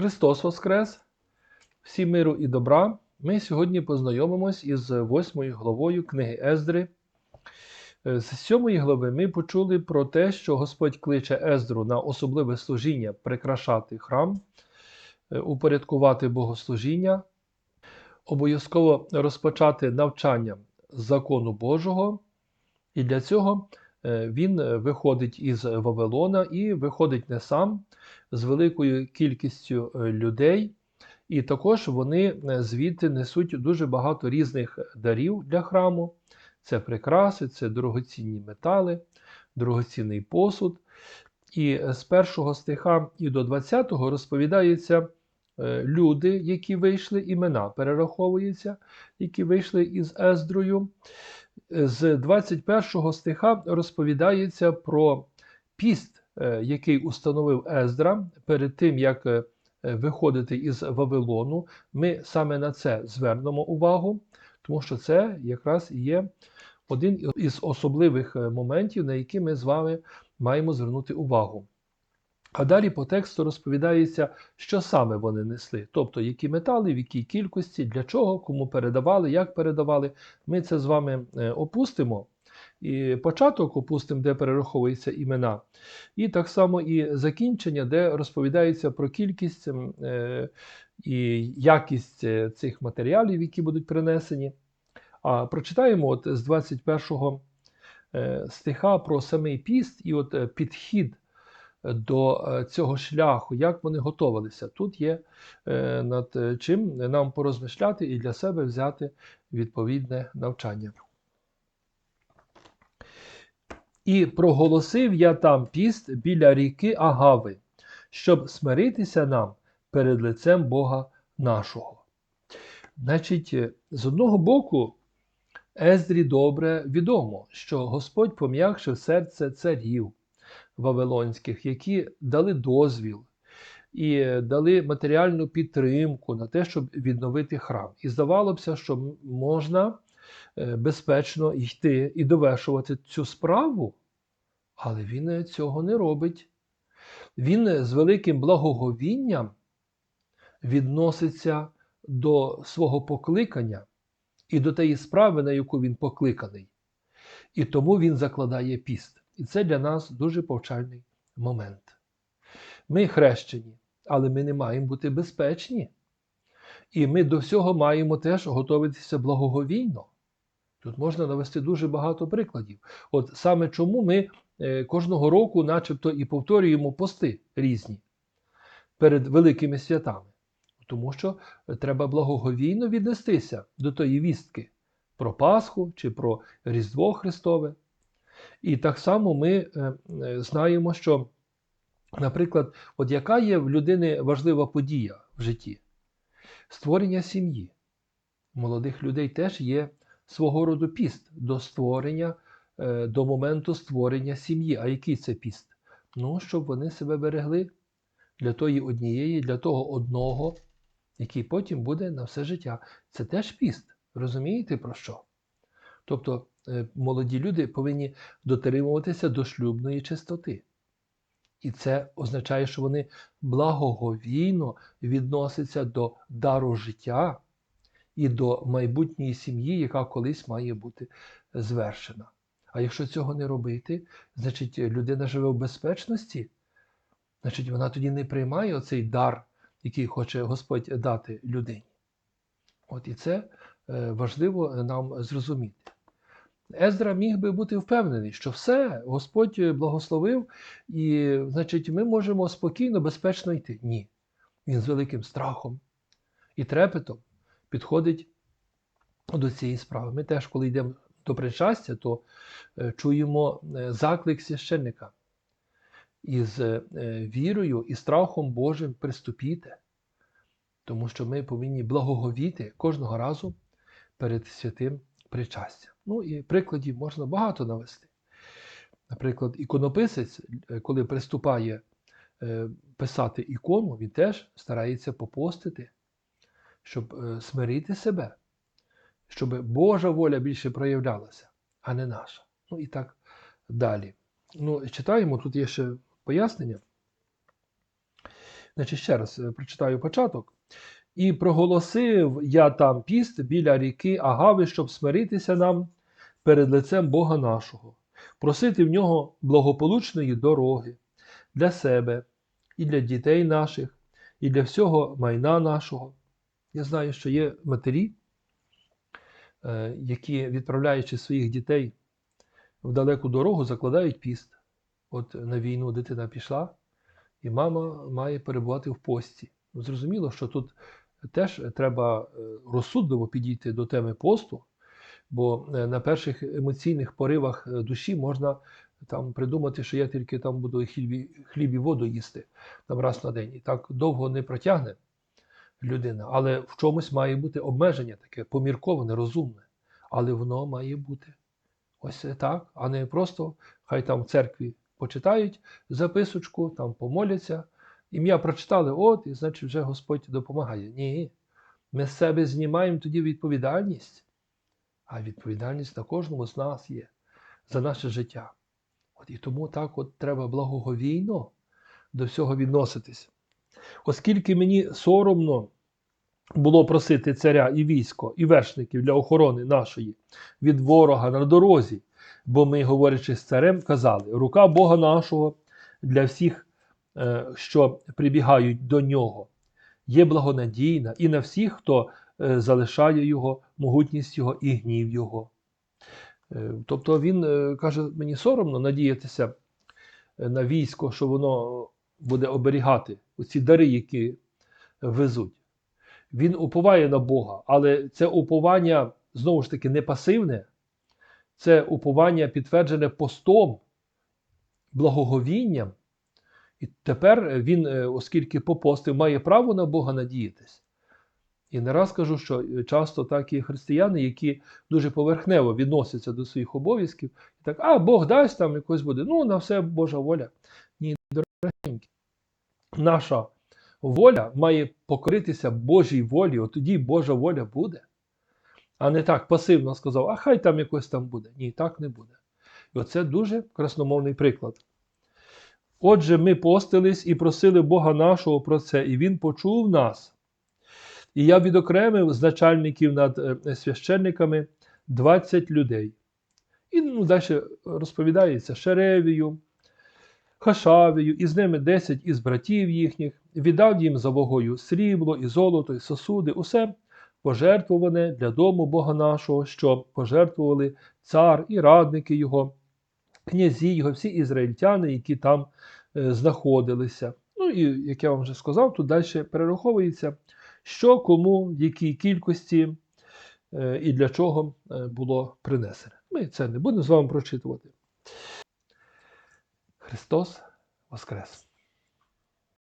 Христос Воскрес! Всім миру і добра! Ми сьогодні познайомимось із восьмою главою книги Ездри. Е, З сьомої глави ми почули про те, що Господь кличе Ездру на особливе служіння прикрашати храм, е, упорядкувати богослужіння, обов'язково розпочати навчання закону Божого. І для цього він е, виходить із Вавилона і виходить не сам з великою кількістю е, людей. І також вони е, звідти несуть дуже багато різних дарів для храму. Це прикраси, це дорогоцінні метали, дорогоцінний посуд. І е, з першого стиха і до 20-го розповідається е, люди, які вийшли, імена перераховуються, які вийшли із Ездрою. З 21 стиха розповідається про піст, е, який установив Ездра перед тим, як е, виходити із Вавилону. Ми саме на це звернемо увагу, тому що це якраз є один із особливих е, моментів, на які ми з вами маємо звернути увагу. А далі по тексту розповідається, що саме вони несли, тобто які метали, в якій кількості, для чого, кому передавали, як передавали. Ми це з вами е, опустимо. І початок опустимо, де перераховуються імена. І так само і закінчення, де розповідається про кількість е, і якість е, цих матеріалів, які будуть принесені. А прочитаємо от з 21 е, стиха про самий піст і от підхід до е, цього шляху, як вони готувалися. Тут є е, над е, чим нам порозмишляти і для себе взяти відповідне навчання. І проголосив я там піст біля ріки Агави, щоб смиритися нам перед лицем Бога нашого. Значить, з одного боку, Ездрі добре відомо, що Господь пом'якшив серце царів вавилонських, які дали дозвіл і дали матеріальну підтримку на те, щоб відновити храм. І здавалося що можна е, безпечно йти і довершувати цю справу, але він цього не робить. Він з великим благоговінням відноситься до свого покликання і до тієї справи, на яку він покликаний. І тому він закладає піст. І це для нас дуже повчальний момент. Ми хрещені, але ми не маємо бути безпечні. І ми до всього маємо теж готуватися благоговійно. Тут можна навести дуже багато прикладів. От саме чому ми е, кожного року, начебто, і повторюємо пости різні перед великими святами. Тому що треба благоговійно віднестися до тої вістки про Пасху чи про Різдво Христове. І так само ми е, знаємо, що, наприклад, от яка є в людини важлива подія в житті? Створення сім'ї. Молодих людей теж є свого роду піст до створення, е, до моменту створення сім'ї. А який це піст? Ну, щоб вони себе берегли для тої однієї, для того одного, який потім буде на все життя. Це теж піст. Розумієте про що? Тобто е, молоді люди повинні дотримуватися до шлюбної чистоти. І це означає, що вони благоговійно відносяться до дару життя і до майбутньої сім'ї, яка колись має бути звершена. А якщо цього не робити, значить людина живе в безпечності, значить вона тоді не приймає оцей дар, який хоче Господь дати людині. От і це е, важливо нам зрозуміти. Ездра міг би бути впевнений, що все, Господь благословив, і, значить, ми можемо спокійно, безпечно йти. Ні. Він з великим страхом і трепетом підходить до цієї справи. Ми теж, коли йдемо до причастя, то е, чуємо е, заклик священника. Із е, вірою і страхом Божим приступіте, тому що ми повинні благоговіти кожного разу перед святим причастям. Ну і прикладів можна багато навести. Наприклад, іконописець, коли приступає е, писати ікону, він теж старається попостити, щоб е, смирити себе, щоб Божа воля більше проявлялася, а не наша. Ну і так далі. Ну, Читаємо, тут є ще пояснення. Значить, ще раз е, прочитаю початок. І проголосив я там піст біля ріки Агави, щоб смиритися нам перед лицем Бога нашого, просити в нього благополучної дороги для себе і для дітей наших, і для всього майна нашого. Я знаю, що є матері, е, які, відправляючи своїх дітей в далеку дорогу, закладають піст. От на війну дитина пішла, і мама має перебувати в пості. Зрозуміло, що тут теж треба е, розсудливо підійти до теми посту, бо е, на перших емоційних поривах е, душі можна там придумати, що я тільки там буду хліб, хліб і воду їсти там раз на день. І так довго не протягне людина. Але в чомусь має бути обмеження таке помірковане, розумне. Але воно має бути. Ось так, а не просто хай там в церкві почитають записочку, там помоляться. Ім'я прочитали, от, і значить вже Господь допомагає. Ні. Ми з себе знімаємо тоді відповідальність, а відповідальність на кожному з нас є за наше життя. От і тому так от треба благоговійно до всього відноситись. Оскільки мені соромно було просити царя і військо, і вершників для охорони нашої від ворога на дорозі, бо ми, говорячи з царем, казали: рука Бога нашого для всіх, е, що прибігають до нього, є благонадійна і на всіх, хто е, залишає його, могутність його і гнів його. Е, Тобто він е, каже, мені соромно надіятися е, на військо, що воно буде оберігати оці дари, які везуть. Він уповає на Бога, але це уповання знову ж таки не пасивне, це уповання підтверджене постом, благоговінням. І тепер він, оскільки попостив, має право на Бога надіятись. І не раз кажу, що е, часто так є християни, які дуже поверхнево відносяться до своїх обов'язків, і так, а Бог дасть там якось буде. Ну, на все Божа воля. Ні, дорогенькі. Наша воля має покоритися Божій волі, от тоді Божа воля буде. А не так пасивно сказав, а хай там якось там буде. Ні, так не буде. І оце дуже красномовний приклад. Отже, ми постились і просили Бога нашого про це, і Він почув нас. І я відокремив з начальників над е, священниками 20 людей. І ну, далі розповідається Шеревію, Хашавію, і з ними 10 із братів їхніх, віддав їм за вагою срібло, і золото, і сосуди, усе пожертвуване для дому Бога нашого, що пожертвували цар і радники його, князі його, всі ізраїльтяни, які там е, знаходилися. Ну і як я вам вже сказав, тут далі перераховується, що кому, в якій кількості е, і для чого е, було принесене. Ми це не будемо з вами прочитувати. Христос Воскрес!